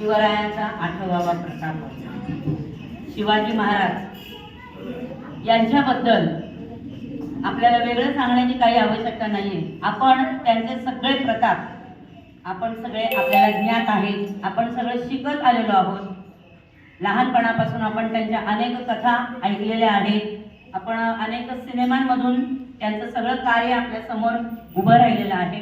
शिवरायांचा आठवावा प्रताप शिवाजी महाराज यांच्याबद्दल आपल्याला वेगळं सांगण्याची काही आवश्यकता नाही आहे आपण त्यांचे सगळे प्रताप आपण सगळे आपल्याला ज्ञात आहेत आपण सगळं शिकत आलेलो आहोत. लहानपणापासून आपण त्यांच्या अनेक कथा ऐकलेल्या आहेत. आपण अनेक सिनेमांमधून त्यांचं सगळं कार्य आपल्यासमोर उभं राहिलेलं आहे.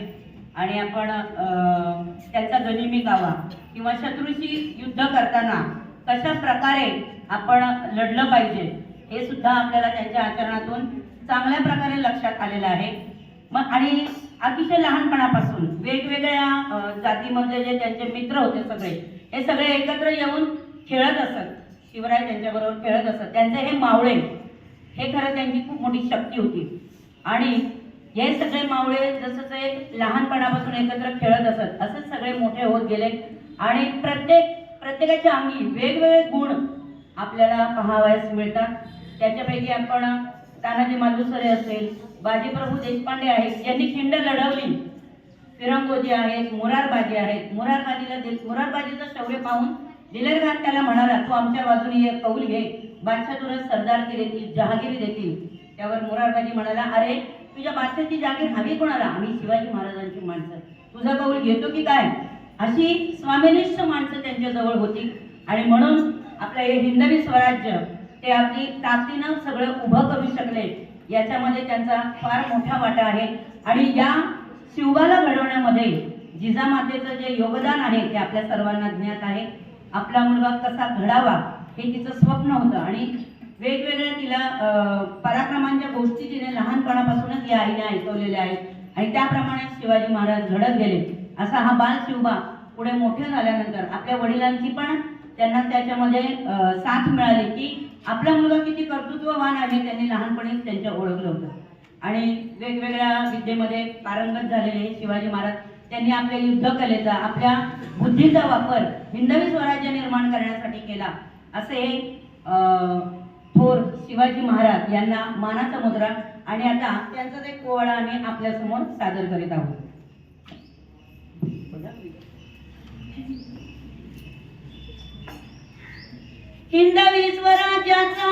आणि आपण त्याचा त्यांचा गनिमी गावा किंवा शत्रूशी युद्ध करताना कशा प्रकारे आपण लढलं पाहिजे हे सुद्धा आपल्याला त्यांच्या आचरणातून चांगल्या प्रकारे लक्षात आलेलं आहे. मग आणि अतिशय लहानपणापासून वेगवेगळ्या जातीमधले जे त्यांचे मित्र होते सगळे हे सगळे एकत्र येऊन खेळत असत. शिवराय त्यांच्याबरोबर खेळत असत. त्यांचे हे मावळे हे खरं त्यांची खूप मोठी शक्ती होती. आणि हे सगळे मावळे जसं ते लहानपणापासून एकत्र खेळत असत असंच सगळे मोठे होत गेले. आणि प्रत्येक प्रत्येकाच्या अंगी वेगवेगळे गुण आपल्याला पाहावयास मिळतात. त्याच्यापैकी आपण तानाजी मालुसरे असेल बाजीप्रभू देशपांडे आहेत यांनी खिंड लढवली. फिरंगोजी आहेत मुरारबाजी आहेत. मुरारबाजीला दे मुरारबाजीचं शौर्य पाहून दिलेर त्याला म्हणाला तू आमच्या बाजूने एक कौल घे. बादशाह तुला सरदारकी देतील जहागिरी देतील. त्यावर मोरारबाजी म्हणाला अरे तुझ्या बादशाची जागीर हवी कोणाला? आम्ही शिवाजी महाराजांची माणसं. तुझा कौल घेतो की काय? अशी स्वामिनिष्ठ माणसं त्यांच्या जवळ होती. आणि म्हणून आपलं हे हिंदवी स्वराज्य ते आपली ताकदीनं सगळं उभं करू शकले याच्यामध्ये त्यांचा फार मोठा वाटा आहे. आणि या शिवबाला घडवण्यामध्ये जिजामातेचं जे योगदान आहे ते आपल्या सर्वांना ज्ञात आहे. आपला मुलगा कसा घडावा हे तिचं स्वप्न होतं. आणि वेगवेगळ्या तिला पराक्रमांच्या गोष्टी तिने लहानपणापासूनच या आईने ऐकवलेल्या आहेत. आणि त्याप्रमाणे शिवाजी महाराज घडत गेले. असा हा बाल शिवबा पुढे मोठे झाल्यानंतर आपल्या वडिलांची पण त्यांना त्याच्यामध्ये साथ मिळाली की आपला मुलगा किती कर्तृत्ववान आहे त्यांनी लहानपणीच त्यांच्या ओळखलं होतं. आणि वेगवेगळ्या विद्येमध्ये पारंगत झालेले शिवाजी महाराज त्यांनी आपल्या युद्धकलेचा आपल्या बुद्धीचा वापर हिंदवी स्वराज्य निर्माण करण्यासाठी केला. असे अं, थोर शिवाजी महाराज यांना मानाचा मुद्रा आणि आता त्यांचा ते कोवळा आम्ही आपल्यासमोर सादर करीत आहोत. हिंदवी स्वराज्याचा